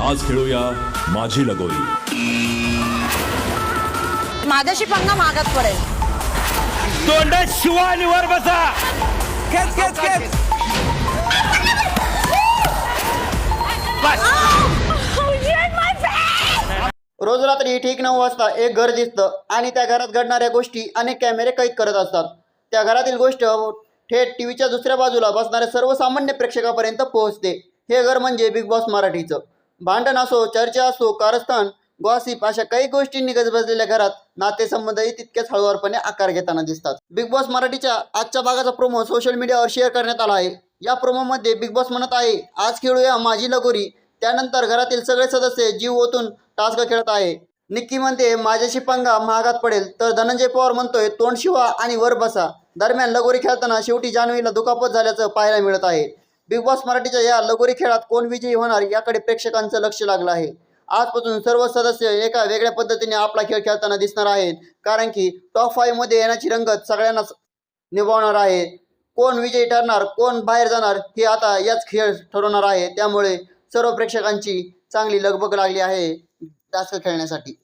आज खेळूया माझी लगोरी. माझ्याशी पंगा मागत पडेल. तोंडात शिवानी वर बसा. खेच खेच खेच रोज रात्री ठीक नऊ वाजता एक घर दिसतं आणि त्या घरात घडणाऱ्या गोष्टी अनेक कॅमेरे कैद करत असतात. त्या घरातील गोष्ट थेट टी व्हीच्या दुसऱ्या बाजूला बसणाऱ्या सर्वसामान्य प्रेक्षकापर्यंत पोहोचते. हे घर म्हणजे बिग बॉस मराठीचं. भांडण असो चर्चा असो कारस्थान गॉसिप अशा काही गोष्टींनी गजबजलेल्या घरात नातेसंबंधही तितक्याच हळूवारपणे आकार घेताना दिसतात. बिग बॉस मराठीच्या आजच्या भागाचा प्रोमो सोशल मीडियावर शेअर करण्यात आला आहे. या प्रोमोमध्ये बिग बॉस म्हणत आहे आज खेळूया माझी लगोरी. त्यानंतर घरातील सगळे सदस्य जीव ओतून टास्क खेळत आहे. निक्की म्हणते माझ्याशी पंगा महागात पडेल तर धनंजय पवार म्हणतोय तोंड शिवा आणि वर बसा. दरम्यान लगोरी खेळताना शेवटी जान्हवीला दुखापत झाल्याचं पाहायला मिळत आहे. बिग बॉस मराठीच्या या लगोरी खेळात कोण विजयी होणार याकडे प्रेक्षकांचं लक्ष लागलं आहे. आजपासून सर्व सदस्य एका वेगळ्या पद्धतीने आपला खेळ खेळताना दिसणार आहेत. कारण की टॉप फाईव्हमध्ये येण्याची रंगत सगळ्यांनाच निभावणार आहे. कोण विजयी ठरणार कोण बाहेर जाणार हे आता याच खेळ ठरवणार आहे. त्यामुळे सर्व प्रेक्षकांची चांगली लगबग लागली आहे. टास्क खेळण्यासाठी.